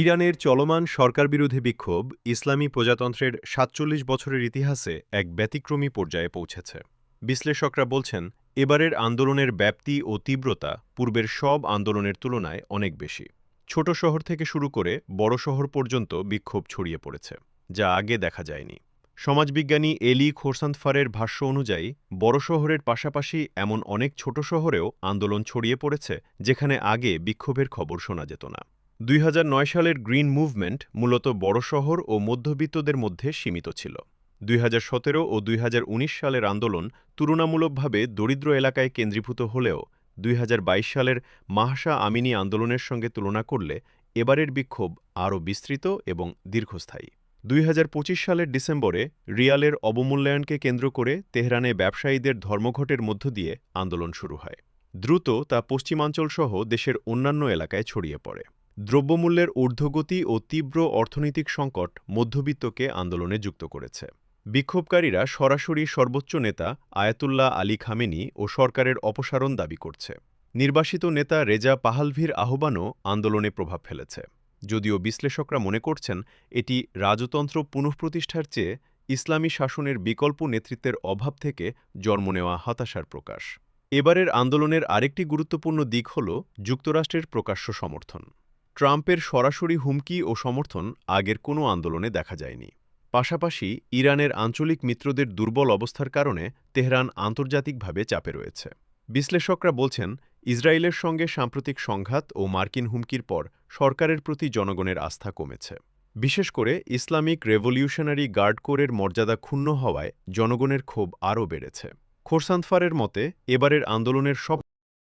ইরানের চলমান সরকারবিরোধী বিক্ষোভ ইসলামী প্রজাতন্ত্রের সাতচল্লিশ বছরের ইতিহাসে এক ব্যতিক্রমী পর্যায়ে পৌঁছেছে। বিশ্লেষকরা বলছেন, এবারের আন্দোলনের ব্যাপ্তি ও তীব্রতা পূর্বের সব আন্দোলনের তুলনায় অনেক বেশি। ছোট শহর থেকে শুরু করে বড় শহর পর্যন্ত বিক্ষোভ ছড়িয়ে পড়েছে, যা আগে দেখা যায়নি। সমাজবিজ্ঞানী এলি খোরসান্তফারের ভাষ্য অনুযায়ী, বড় শহরের পাশাপাশি এমন অনেক ছোট শহরেও আন্দোলন ছড়িয়ে পড়েছে, যেখানে আগে বিক্ষোভের খবর শোনা যেত না। দুই হাজার নয় সালের গ্রিন মুভমেন্ট মূলত বড় শহর ও মধ্যবিত্তদের মধ্যে সীমিত ছিল। দুই হাজার সতেরো ও দুই হাজার উনিশ সালের আন্দোলন তুলনামূলকভাবে দরিদ্র এলাকায় কেন্দ্রীভূত হলেও দুই হাজার বাইশ সালের মাহসা আমিনী আন্দোলনের সঙ্গে তুলনা করলে এবারের বিক্ষোভ আরও বিস্তৃত এবং দীর্ঘস্থায়ী। দুই হাজার পঁচিশ সালের ডিসেম্বরে রিয়ালের অবমূল্যায়নকে কেন্দ্র করে তেহরানে ব্যবসায়ীদের ধর্মঘটের মধ্য দিয়ে আন্দোলন শুরু হয়। দ্রুত তা পশ্চিমাঞ্চলসহ দেশের অন্যান্য এলাকায় ছড়িয়ে পড়ে। দ্রব্যমূল্যের ঊর্ধ্বগতি ও তীব্র অর্থনৈতিক সংকট মধ্যবিত্তকে আন্দোলনে যুক্ত করেছে। বিক্ষোভকারীরা সরাসরি সর্বোচ্চ নেতা আয়াতুল্লাহ আলী খামেনি ও সরকারের অপসারণ দাবি করছে। নির্বাসিত নেতা রেজা পাহালভির আহ্বানও আন্দোলনে প্রভাব ফেলেছে। যদিও বিশ্লেষকরা মনে করছেন, এটি রাজতন্ত্র পুনঃপ্রতিষ্ঠার চেয়ে ইসলামী শাসনের বিকল্প নেতৃত্বের অভাব থেকে জন্ম নেওয়া হতাশার প্রকাশ। এবারের আন্দোলনের আরেকটি গুরুত্বপূর্ণ দিক হল যুক্তরাষ্ট্রের প্রকাশ্য সমর্থন। ট্রাম্পের সরাসরি হুমকি ও সমর্থন আগের কোনো আন্দোলনে দেখা যায়নি। পাশাপাশি ইরানের আঞ্চলিক মিত্রদের দুর্বল অবস্থার কারণে তেহরান আন্তর্জাতিকভাবে চাপে রয়েছে। বিশ্লেষকরা বলছেন, ইসরায়েলের সঙ্গে সাম্প্রতিক সংঘাত ও মার্কিন হুমকির পর সরকারের প্রতি জনগণের আস্থা কমেছে। বিশেষ করে ইসলামিক রেভলিউশনারি গার্ড কোরের মর্যাদা ক্ষুণ্ণ হওয়ায় জনগণের ক্ষোভ আরও বেড়েছে। খোরসান্তফারের মতে, এবারের আন্দোলনের সব